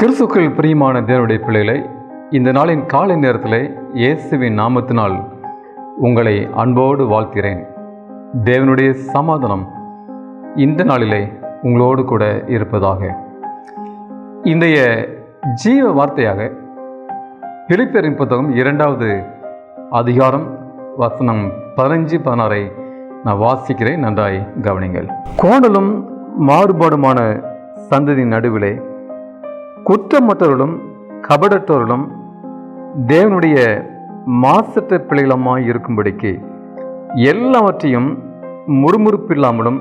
கிறிஸ்துக்கள் பிரியமான தேவனுடைய பிள்ளைகளை இந்த நாளின் காலை நேரத்தில் இயேசுவின் நாமத்தினால் உங்களை அன்போடு வாழ்த்துகிறேன். தேவனுடைய சமாதானம் இந்த நாளிலே உங்களோடு கூட இருப்பதாக. இன்றைய ஜீவ வார்த்தையாக பிலிப்பியரின் புத்தகம் இரண்டாவது அதிகாரம் வசனம் பதினஞ்சு பதினாறை நான் வாசிக்கிறேன். நன்றாய் கவனிங்கள். கோணலும் மாறுபாடுமான சந்ததியின் நடுவிலே குற்றமற்றவர்களும் கபடற்றவர்களும் தேவனுடைய மாசற்ற பிள்ளைகளமாய் இருக்கும்படிக்கு எல்லாவற்றையும் முறுமுறுப்பில்லாமலும்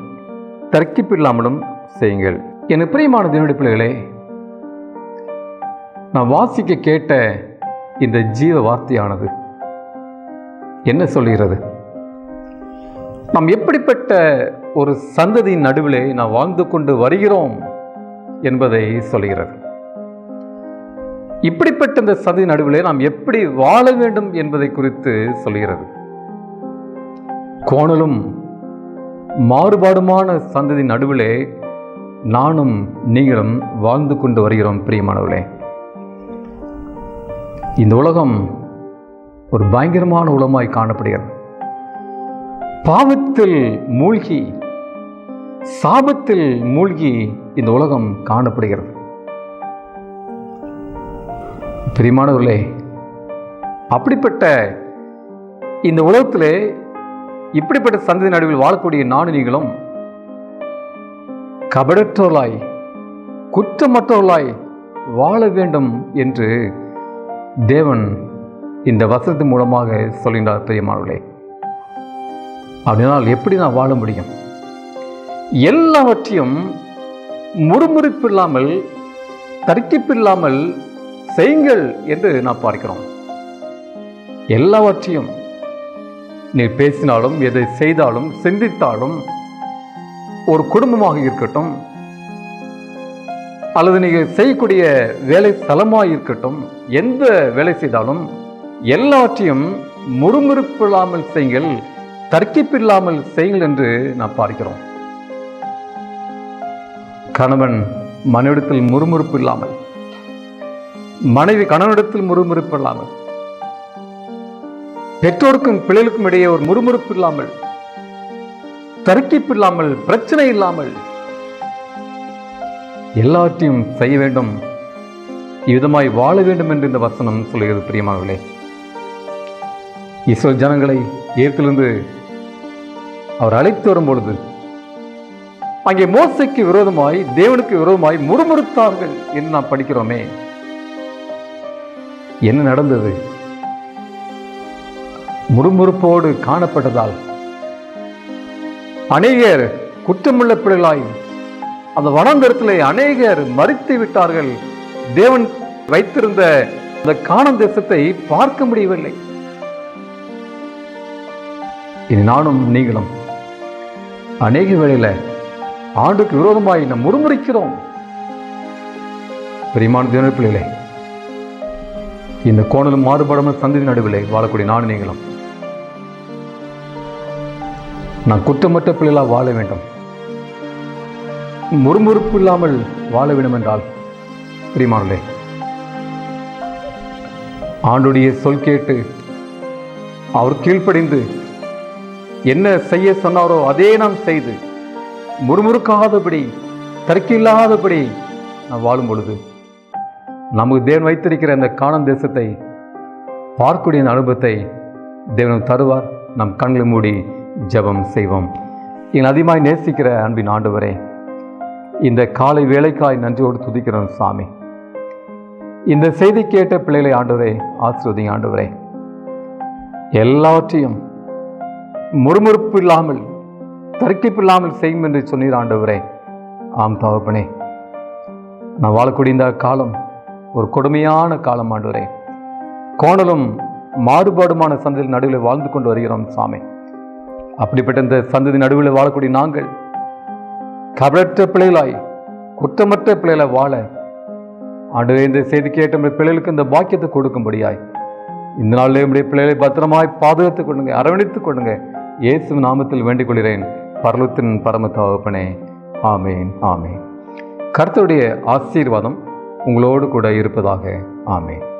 தர்க்கிப்பில்லாமலும் செய்யுங்கள். என் பிரியமான தேவனுடைய பிள்ளைகளே நான் வாசிக்க கேட்ட இந்த ஜீவ வார்த்தையானது என்ன சொல்கிறது நாம் எப்படிப்பட்ட ஒரு சந்ததியின் நடுவிலே நாம் வாழ்ந்து கொண்டு வருகிறோம் என்பதை சொல்கிறது இப்படிப்பட்ட இந்த சந்ததி நடுவிலே நாம் எப்படி வாழ வேண்டும் என்பதை குறித்து சொல்கிறது. கோணலும் மாறுபாடுமான சந்ததி நடுவிலே நானும் நீங்களும் வாழ்ந்து கொண்டு வருகிறோம் பிரியமானவர்களே. இந்த உலகம் ஒரு பயங்கரமான உலகமாய் காணப்படுகிறது. பாவத்தில் மூழ்கி சாபத்தில் மூழ்கி இந்த உலகம் காணப்படுகிறது. பிரிமானவர்களே அப்படிப்பட்ட இந்த உலகத்திலே இப்படிப்பட்ட சந்ததி நடுவில் வாழக்கூடிய நாடு நீங்களும் கபடற்றவர்களாய் குற்றமற்றவர்களாய் வாழ வேண்டும் என்று தேவன் இந்த வசனத்தின் மூலமாக சொல்கின்றார் பிரியமானவர்களே. அப்படினால் எப்படி நான் வாழ முடியும்? எல்லாவற்றையும் முறுமுறுப்பு இல்லாமல் தர்க்கிப்பில்லாமல் செய்யுங்கள் என்று நான் பார்க்கிறோம். எல்லாவற்றையும் நீ பேசினாலும் எதை செய்தாலும் சிந்தித்தாலும் ஒரு குடும்பமாக இருக்கட்டும் அல்லது நீங்கள் செய்யக்கூடிய வேலை ஸ்தலமாக இருக்கட்டும் எந்த வேலை செய்தாலும் எல்லாவற்றையும் முறுமுறுப்பில்லாமல் செய்யுங்கள் தர்க்கிப்பில்லாமல் செய்யுங்கள் என்று நான் பார்க்கிறோம். கணவன் மனைவிடத்தில் முறுமுறுப்பு இல்லாமல் மனைவி கணவனிடத்தில் முறுமுறுப்பு இல்லாமல் பெற்றோருக்கும் பிள்ளைகளுக்கும் இடையே ஒரு முறுமுறுப்பு இல்லாமல் தருக்கிப்பு இல்லாமல் பிரச்சனை இல்லாமல் எல்லாவற்றையும் செய்ய வேண்டும் இவ்விதமாய் வாழ வேண்டும் என்று இந்த வசனம் சொல்கிறது பிரியமானவர்களே. இஸ்ரோ ஜனங்களை ஏற்றிலிருந்து அவர் அழைத்து வரும் பொழுது அங்கே மோசைக்கு விரோதமாய் தேவனுக்கு விரோதமாய் முறுமுறுத்தார்கள் என்று நாம் படிக்கிறோமே. என்ன நடந்தது? முறுமுறுப்போடு காணப்பட்டதால். அநேகர் குற்றமுள்ள பிள்ளைகளாய் அந்த வனாந்தரத்திலே அநேகர் மறித்து விட்டார்கள். தேவன் வைத்திருந்த அந்த காணும் தேசத்தை பார்க்க முடியவில்லை. இனி நானும் நீங்களும் அநேக வேளையில் ஆண்டுக்கு விரோதமாய் நாம் முறுமுறுக்கிறோம். பிரிமான தேவன பிள்ளைகளே இந்த கோணலும் மாறுபடாமல் சந்ததி நடுவிலே வாழக்கூடிய நானும் நீங்களும். நான் குற்றமற்ற பிள்ளைகளா வாழ வேண்டும். முறுமுறுப்பு இல்லாமல் வாழ வேண்டும் என்றால் பிரிமானே ஆண்டுடைய சொல் கேட்டு அவர் கீழ்ப்படிந்து என்ன செய்ய சொன்னாரோ அதே நாம் செய்து முறுமுறுக்காதபடி தர்க்கில்லாதபடி நாம் வாழும் பொழுது நமக்கு தேவன் வைத்திருக்கிற அந்த காணும் தேசத்தை பார்க்கக்கூடிய அனுபவத்தை தேவன் தருவார். நம் கண்களை மூடி ஜெபம் செய்வோம். என் அதிகமாய் நேசிக்கிற அன்பின் ஆண்டவரே இந்த காலை வேலைக்காய் நன்றியோடு துதிக்கிறோம் சாமி. இந்த செய்தி கேட்ட பிள்ளைகளை ஆண்டவரே ஆசிர்வதிங்க ஆண்டவரே. எல்லாவற்றையும் முறுமுறுப்பு இல்லாமல் தர்க்கிப்பு இல்லாமல் செய்யும் என்று சொன்னீர் ஆண்டவரே. ஆம் தகப்பனே நான் வாழக்கூடிய இந்த காலம் ஒரு கொடுமையான காலம் ஆண்டுரே கோணலும் மாறுபாடுமான சந்ததியின் நடுவில் வாழ்ந்து கொண்டு வருகிறோம் சாமி. அப்படிப்பட்ட இந்த சந்ததி நடுவில் வாழக்கூடிய நாங்கள் கபலற்ற பிள்ளைகளாய் குற்றமற்ற பிள்ளைகளை வாழ ஆண்டு இந்த செய்தி கேட்ட பிள்ளைகளுக்கு இந்த பாக்கியத்தை கொடுக்கும்படியாய் இந்த நாளிலே நம்முடைய பிள்ளைகளை பத்திரமாய் பாதுகாத்துக் கொள்ளுங்க அரவணைத்துக் கொள்ளுங்க. இயேசு நாமத்தில் வேண்டிக் கொள்கிறேன் பரலத்தின் பரம தகப்பனே. ஆமேன் ஆமேன். கருத்துடைய ஆசீர்வாதம் உங்களோடு கூட இருப்பதாக. ஆமே